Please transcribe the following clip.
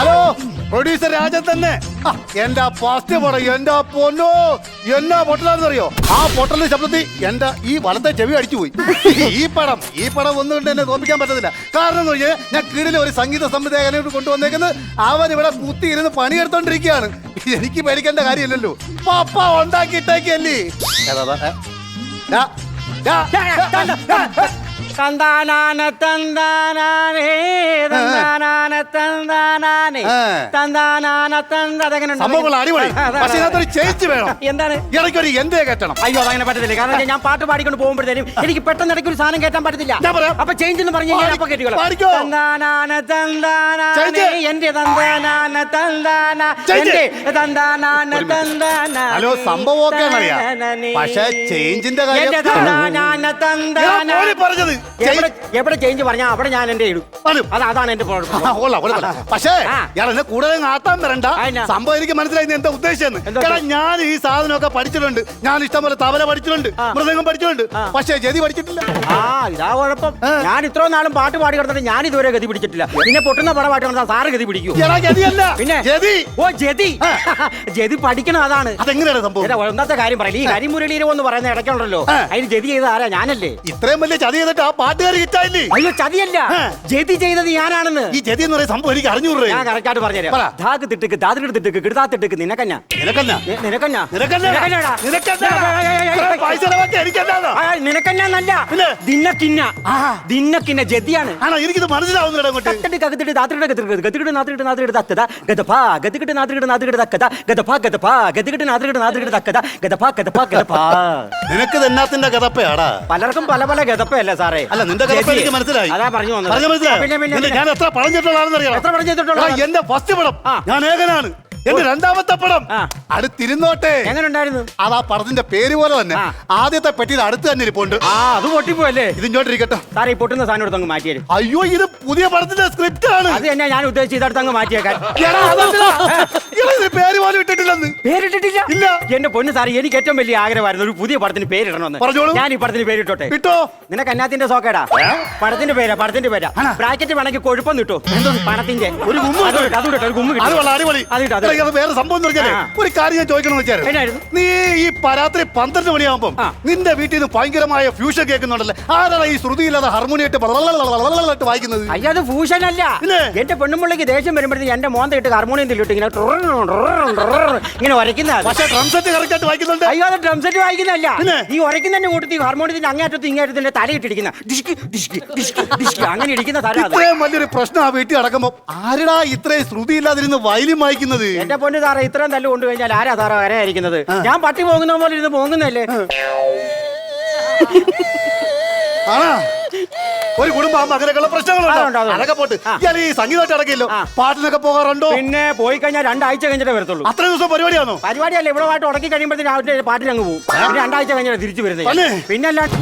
Hello producer Rajan തന്നെ. എന്റെ first പടം എന്റെ പൊന്നോ എന്നാ പൊട്ടലാണെന്നറിയോ ആ പൊട്ടലിന്റെ ശബ്ദത്തിൽ എന്റെ ഈ വലത്തെ ചെവി അടിച്ചു പോയി. ഈ പടം ഈ പടം ഒന്നും കൊണ്ട് എന്നെ തോപ്പിക്കാൻ പറ്റത്തില്ല. കാരണം എന്ന് പറഞ്ഞാൽ ഞാൻ കീഴിലെ ഒരു സംഗീത സംവിധായകനോട് കൊണ്ടുവന്നേക്കുന്നത് അവൻ ഇവിടെ കുത്തി ഇരുന്ന് പണിയെടുത്തോണ്ടിരിക്കുകയാണ്. എനിക്ക് പേടിക്കേണ്ട കാര്യമില്ലല്ലോ. പപ്പ ഉണ്ടാക്കിയിട്ടേക്കല്ലേ. തന്താനാന തന്താനാനേ തന്താനാന തന്താനാനേ. തന്താനാന തന്ത അതെങ്ങനെ? സംഭവങ്ങൾ അടിപൊളി. പക്ഷെ ഇതിനകത്തൊരു ചേഞ്ച് വേണം എന്താണ് ഇടയ്ക്കൊരു എന്തേ കെട്ടണം അയ്യോ അതങ്ങനെ പറ്റത്തില്ല കാരണം ഞാൻ പാട്ട് പാടിക്കൊണ്ട് പോകുമ്പോഴത്തേനും എനിക്ക് പെട്ടെന്ന് ഇടയ്ക്ക് ഒരു സാധനം കേട്ടാൻ പറ്റത്തില്ല. അപ്പൊ ചേഞ്ച് എന്ന് പറഞ്ഞു കഴിഞ്ഞാൽ അപ്പൊ കേട്ടിക്കോളാം. തന്താനാന തന്താനാനേ. എന്റെ തന്താനാന തന്താന. എന്റെ തന്താനാന തന്താന ഹലോ, സംഭവം ഒക്കെ ആണെന്നറിയാം. പക്ഷേ ചേഞ്ചിന്റെ കാര്യം- പറഞ്ഞത് എവിടെ എവിടെ ചേഞ്ച് പറഞ്ഞാ അവിടെ ഞാൻ എന്റെ ഇടും. അത് അതാണ് എന്റെ ആ, കുഴപ്പം കൊള്ളാം, കൊള്ളാം, കൊള്ളാം. പക്ഷേ ആ. ഇയാൾ എന്നെ കൂടുതൽ ആത്താൻ വരണ്ട. അതെന്നാ? സംഭവം എനിക്ക് മനസ്സിലായി നീ എന്താ ഉദ്ദേശിച്ചെന്ന്. എന്താ കാരണം ഞാൻ ഈ സാധനമൊക്കെ പഠിച്ചിട്ടുണ്ട്. ഞാൻ ഇഷ്ടം പോലെ തവല പഠിച്ചിട്ടുണ്ട് ആ. മൃദംഗം പഠിച്ചിട്ടുണ്ട്. ആ. പക്ഷേ ജതി പഠിച്ചിട്ടില്ല. ആ ഇതാ കുഴപ്പം. ആ. ഞാൻ ഇത്രയും നാളും പാട്ട് പാടി കിടന്നിട്ട് ഞാൻ ഇതുവരെ ഗതി പിടിച്ചിട്ടില്ല. പിന്നെ പൊട്ടുന്ന പടം പാട്ട് കിടന്നാൽ സാറ് ഗതി പിടിക്കൂ. എടാ ജതിയല്ല പിന്നെ? ജതി ഓ ജതി ആ. ജതി പഠിക്കണം അതാണ്. അതെങ്ങനെയാണ് സംഭവം? എടാ, ഒന്നാമത്തെ കാര്യം പറയല്ലേ ഈ കരിമുരളീരം എന്ന് പറയുന്ന ഇടയ്ക്കുണ്ടല്ലോ. ആ. അതിന് ജതി ചെയ്ത ആരാ? ഞാനല്ലേ. ഇത്രയും വലിയ ചതി ചെയ്തിട്ട് ആ പാട്ടുകാർ ഹിറ്റായില്ലേ അയ്യോ ചതിയല്ല. ജതി ചെയ്തത് ഞാനാണെന്ന് ഈ ജതി എന്ന് പറയുന്ന സംഭവം എനിക്ക് അറിഞ്ഞൂറ് ഞാൻ കറക്റ്റായിട്ട് പറഞ്ഞുതരാം. ധാക്ക് തിട്ടുക്ക് തിട്ടുക്ക് കിടുതാ തിട്ടുക്ക് നിനക്കഞ്ഞ നിനക്കഞ്ഞ ആ, നിനക്കഞ്ഞല്ല? ദിന്നക്കിന്ന. ദിന്നക്കിന്ന ജതിയാണ് ആണോ എനിക്കിത് മനസ്സിലാവുന്നില്ല നിനക്ക് തെന്നാത്തിന്റെ പലർക്കും പല പല ഗതപ്പയല്ലേ സാറേ അല്ല നിന്റെ കഥ എനിക്ക് മനസ്സിലായി. അതാ പറഞ്ഞു വന്നത്. പറഞ്ഞ മനസ്സിലായി? പിന്നെ. ഞാൻ എത്ര അറിയാം എത്ര പറഞ്ഞിട്ടുള്ള? എന്റെ ഫസ്റ്റ് പടം. ഞാൻ ഏകനാണ്. എന്റെ രണ്ടാമത്തെ പടം. അത് അടുത്തിരുന്നോട്ടെ. എങ്ങനെ ഉണ്ടായിരുന്നു അത് ആ പടത്തിന്റെ പേര് പോലെ തന്നെ. ആദ്യത്തെ പെട്ടിയിൽ അടുത്ത് തന്നെ ഇരിപ്പുണ്ട്. ആ അത് പൊട്ടിപ്പോയല്ലേ? ഇത് ഇങ്ങോട്ടിരിക്കട്ടെ സാറേ ഈ പൊട്ടുന്ന സാധനം എടുത്ത് അങ്ങ് മാറ്റിയത് അയ്യോ ഇത് പുതിയ പടത്തിന്റെ സ്ക്രിപ്റ്റ് ആണ്. അത് തന്നെ ഞാൻ ഉദ്ദേശിച്ചത് ഇതടുത്ത് അങ്ങ് മാറ്റിയേക്കാൻ. പേര് പോലും ഇട്ടിട്ടില്ലെന്ന്. പേരിട്ടിട്ടില്ല? ഇല്ല. എന്റെ പൊന്ന് സാറേ എനിക്ക് ഏറ്റവും വലിയ ആഗ്രഹമായിരുന്നു ഒരു പുതിയ പടത്തിന് പേരിടണമെന്ന്. പറഞ്ഞോളൂ. ഞാൻ ഈ പടത്തിന് പേരിട്ടോട്ടെ. ഇട്ടോ. നിനക്ക് അന്നാത്തിന്റെ സോക്കേടാ? പടത്തിന്റെ പേരാ പടത്തിന്റെ പേരാ. ബ്രാക്കറ്റ് വേണമെങ്കിൽ കൊഴുപ്പം കിട്ടോ പടത്തിന്റെ. ഒരു ഗുമ്മ അത് അതുകൊണ്ട് അത് വിട്ടോ, ഒരു ഗുമ്മ അത് കിട്ടും. അടിപൊളി. അത് വേറെ സംഭവം എന്ന് പറഞ്ഞാലേ ഒരു കാര്യം ഞാൻ ചോദിക്കണമെന്ന് വെച്ചാൽ? നീ ഈ പരാത്രി പന്ത്രണ്ട് മണിയാകുമ്പോൾ നിന്റെ വീട്ടിൽ നിന്ന് ഭയങ്കരമായ ഫ്യൂഷൻ കേൾക്കുന്നുണ്ടല്ലേ ആരാണ് ഈ ശ്രുതിയില്ലാതെ ഹാർമോണിയായിട്ട് വളകളായിട്ട് വായിക്കുന്നത് അയ്യോ അത് ഫ്യൂഷൻ അല്ല എന്റെ പെണ്ണുമ്പിള്ളിക്ക് ദേഷ്യം വരുമ്പോഴത്തേക്ക് എന്റെ മോന്ത ഇട്ട് ഹാർമോണിയം തില്ലിട്ട് ഇങ്ങനെ ഇങ്ങനെ ഉരയ്ക്കുന്ന പക്ഷെ ഡ്രം സെറ്റ് കറക്റ്റ് ആയിട്ട് വായിക്കുന്നുണ്ട് അയ്യോ അത് ഡ്രം സെറ്റ് വായിക്കുന്നല്ല? ഈ ഉരയ്ക്കുന്നതിന്റെ കൂട്ടത്തിൽ ഹാർമോണിയത്തിന്റെ അങ്ങേറ്റത്ത് ഇങ്ങേറ്റത്തിന്റെ തലയിട്ടിരിക്കുന്ന ഡിഷ്കി ഡിഷ്കി ഡിഷ്കി ഡിഷ്കി അങ്ങനെ ഇരിക്കുന്ന തല ഇത്രയും വലിയൊരു പ്രശ്നം ആ വീട്ടിൽ അടക്കുമ്പോ ആരടാ ഇത്രയും ശ്രുതി ഇല്ലാതിരുന്ന് വയലും വായിക്കുന്നത് എന്റെ പൊന്ന് സാറേ ഇത്രയും തല്ല് കൊണ്ടു കഴിഞ്ഞാൽ ആരാ സാറേ വരായിരിക്കുന്നത് ഞാൻ പട്ടി പോകുന്ന പോലെ ഇരുന്ന് പോകുന്നല്ലേ ആണാ? ഒരു കുടുംബം പ്രശ്നങ്ങളുണ്ട്? അതുണ്ട്, അതുണ്ട്. അതൊക്കെ പോട്ട്. ഇയാൾ ഈ സംഗീതമായിട്ട് അടക്കില്ലോ ആ. പാട്ടിനൊക്കെ പോകാറുണ്ടോ? പിന്നെ പോയി കഴിഞ്ഞാൽ രണ്ടാഴ്ച കഴിഞ്ഞിട്ടേ വരത്തുള്ളൂ. അത്ര ദിവസം പരിപാടിയാണോ? പരിപാടിയല്ല ഇവിടെ പാട്ട് ഉടക്കി കഴിയുമ്പോഴത്തേക്കും പാട്ടിൽ അങ്ങ് പോകും പിന്നെ രണ്ടാഴ്ച കഴിഞ്ഞാൽ തിരിച്ചു തന്നെ? വരുന്നത് പിന്നെ അല്ലാണ്ട്